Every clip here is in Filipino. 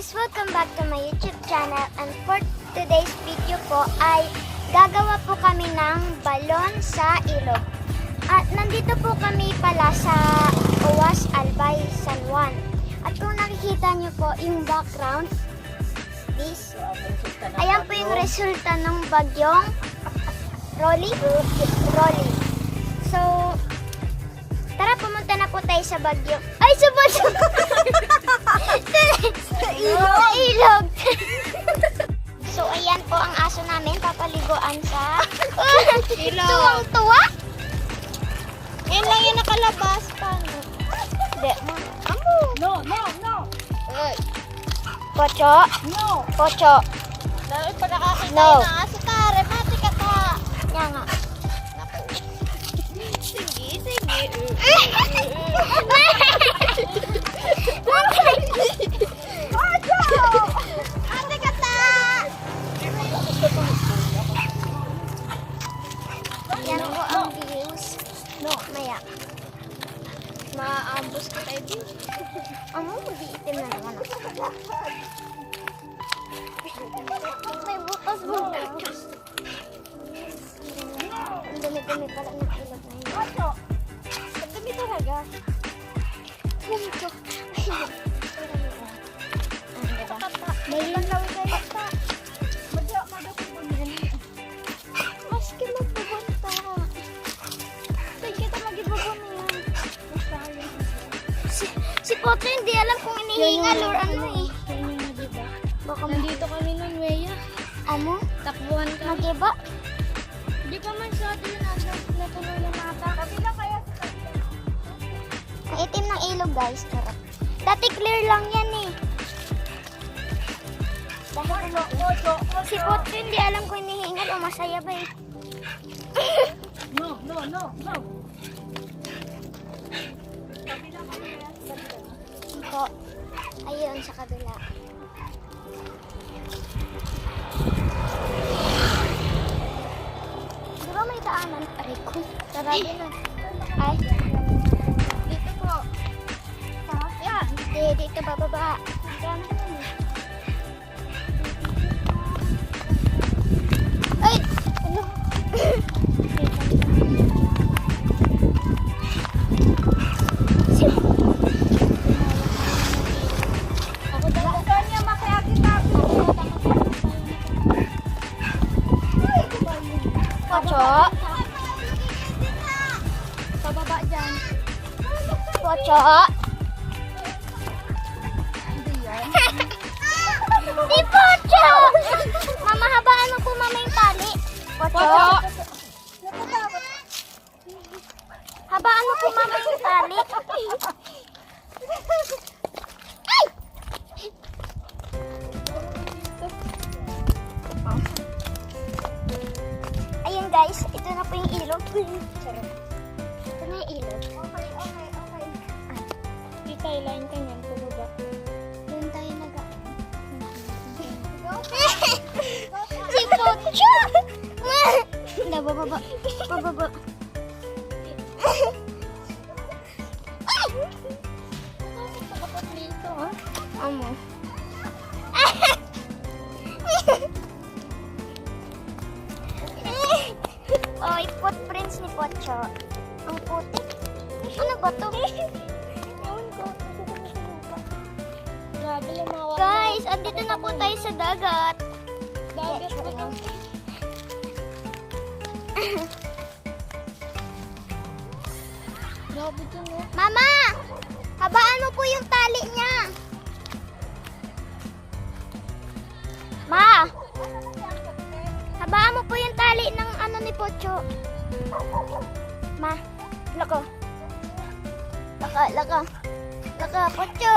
guys! Welcome back to my YouTube channel and for today's video po ay gagawa po kami ng balon sa ilog. At nandito po kami pala sa Owas Albay, San Juan. At kung nakikita nyo po yung background, this, ayan po yung resulta ng bagyong Rolly. Rolly. So, po tayo sa bagyo. Ay, sa bagyo! sa ilog. Sa ilog. so, ayan po ang aso namin. Papaliguan sa Ilog. Tuwang-tuwa. Yan lang yung nakalabas. Paano? Hindi. Amo. No, no, no. Ay, Pocho. no. Pocho. Dahil pa nakakita No. no. ng aso ไม่ Kata. May Panlaw kayo ta. Madya, madya ko ba Maski magpupunta. Saan kita? Basta yun. Si, si Poto hindi alam kung inihingal or ano eh. Baka Nandito kami nun, Weya. Amo? Takbuhan kami. Magiba? Hindi pa man siya din nasa natuloy na guys. Charot. Dati clear lang yan eh. Dahil si Poto hindi alam kung inihingal o masaya ba eh. No, no, no, no. Po. Ayun sa kabila. Di ba may daanan? Aray ko. Tara din na. Ay. Yan. Hindi, dito bababa. Diyan po. Ay! Ano? Ako dala. Saan niya makiakit ako? Pocho. Pababa dyan. Pocho. Pocho! Mama, habaan mo po mama yung tali. Natatakot. Habaan mo po mama yung tali. Ay! Ayun guys, ito na po yung ilog. Ito na yung ilog. Okay, okay, okay. Di tayo line ka Si Pocho! Na, bababa. Bababa. Dapat dito, ha? Amo. Oy, footprints ni Pocho. Ang puti. Ano ba to? Ewan ko. Grabe mga Guys, andito na po tayo sa dagat. Dagat pa lang. Grabe. Mama! Habaan mo po yung tali niya. Ma! Habaan mo po yung tali ng ano ni Pocho. Ma, lako. Laka, laka. Laka, Pocho.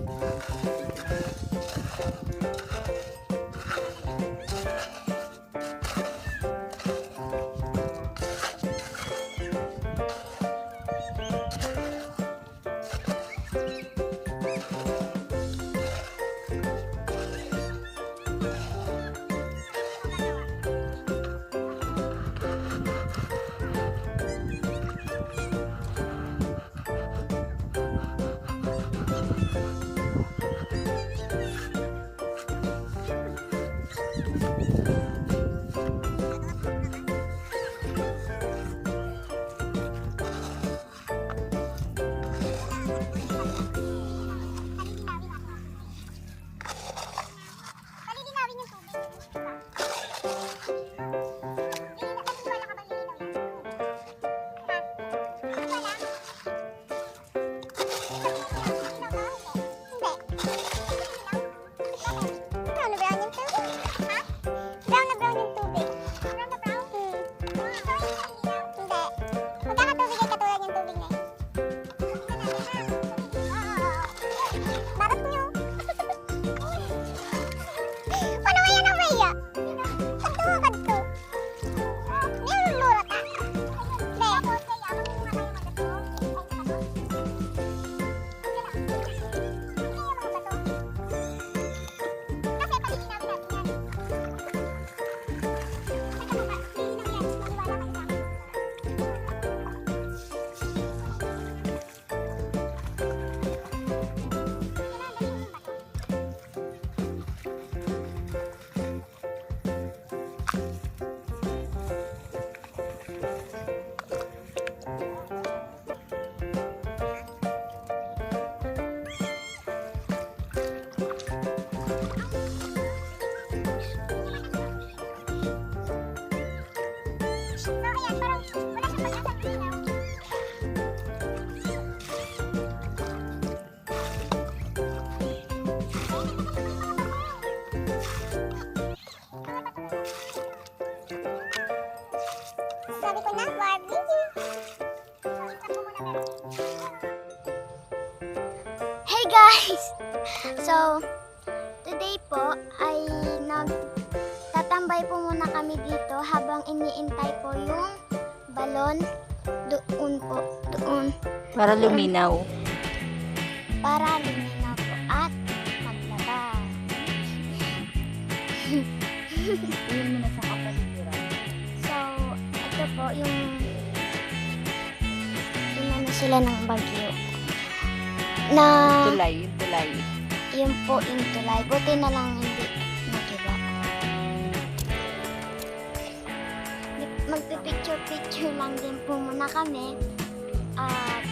Hey guys! So, today po ay nagtatambay po muna kami dito habang iniintay po yung balon doon po, doon Para luminaw. para luminaw po at maglaba. Yun mo na sa kapaligiran. So, ito po yung sila ng bagyo. Na Tulay, yung tulay. yun po yung tulay. Buti na lang hindi nagiba. Magpipicture-picture lang din po muna kami. At yun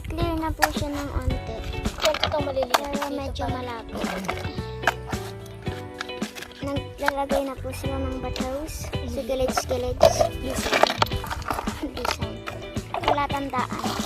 Nag-clear na po siya ng onte. Kung itong maliliit. Pero medyo malabo. Naglalagay na po sila ng batos. Sa gilid-gilid. Design. Design. Wala tandaan.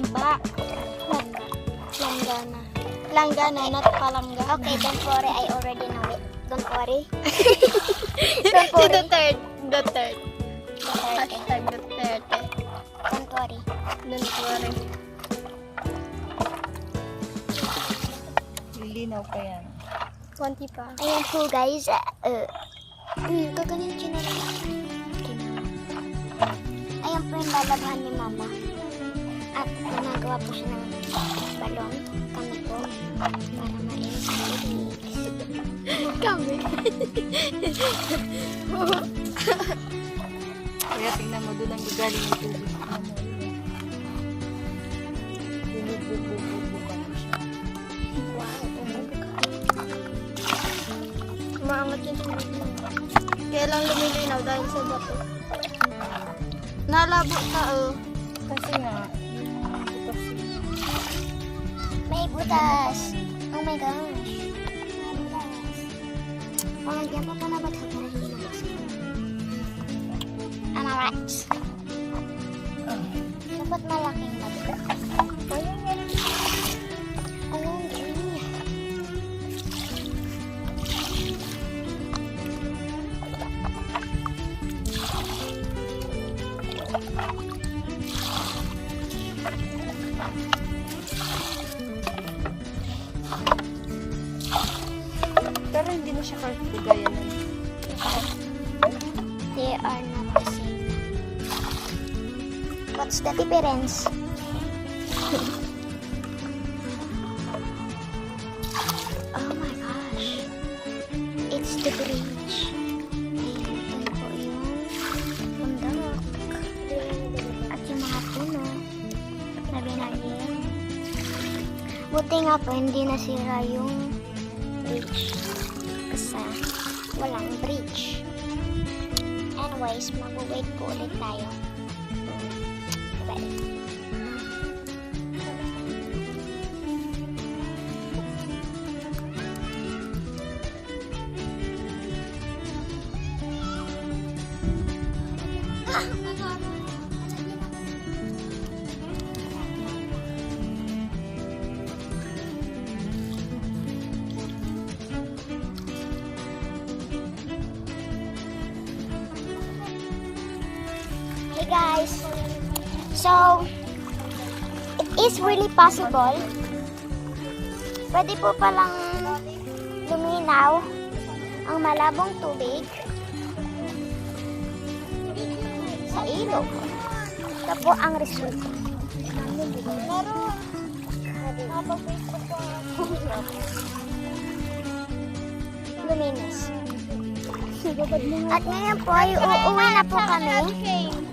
Palamba. Langgana. Langgana, okay. not palangga. Okay, don't worry. I already know it. Don't worry. don't worry. Duterte. Duterte. Hashtag Duterte. Don't worry. Don't worry. Lilinaw pa yan. Konti pa. Ayan po guys. Ah, uh, hmm, uh, gaganin siya na lang. Ayan po yung lalabahan ni mama. At ginagawa po siya ng balon. Kami po. Para malinis ang. Kami. Kaya tingnan mo doon ang gagaling yung tubig. Ano Maangat yung tubig mo. Kaya lang lumilinaw dahil sa bato. Nalabo ka, oh. May butas. Oh my gosh. May butas. Pangagyan pa pa na ba't para hindi mabasa? Am I right? Dapat malaking mabigat. Ayun, yan. Ayun, yan. Pero The difference? oh my gosh. It's the bridge. Ayan po yung bundok. At yung mga puno na binagyan. Buti nga po, hindi nasira yung bridge. Kasi walang bridge. Anyways, mag-wait po ulit tayo. Bye. Hey guys. So, it is really possible. Pwede po palang luminaw ang malabong tubig sa ilog. Ito po ang resulta. Pero, Luminis. At ngayon po ay uuwi na po kami.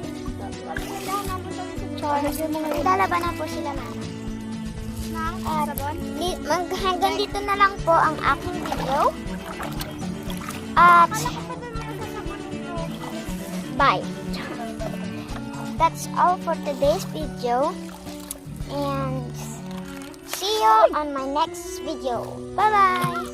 Lalaban na po sila mama. At di, mag, hanggang dito na lang po ang aking video. At bye. That's all for today's video. And see you on my next video. Bye-bye.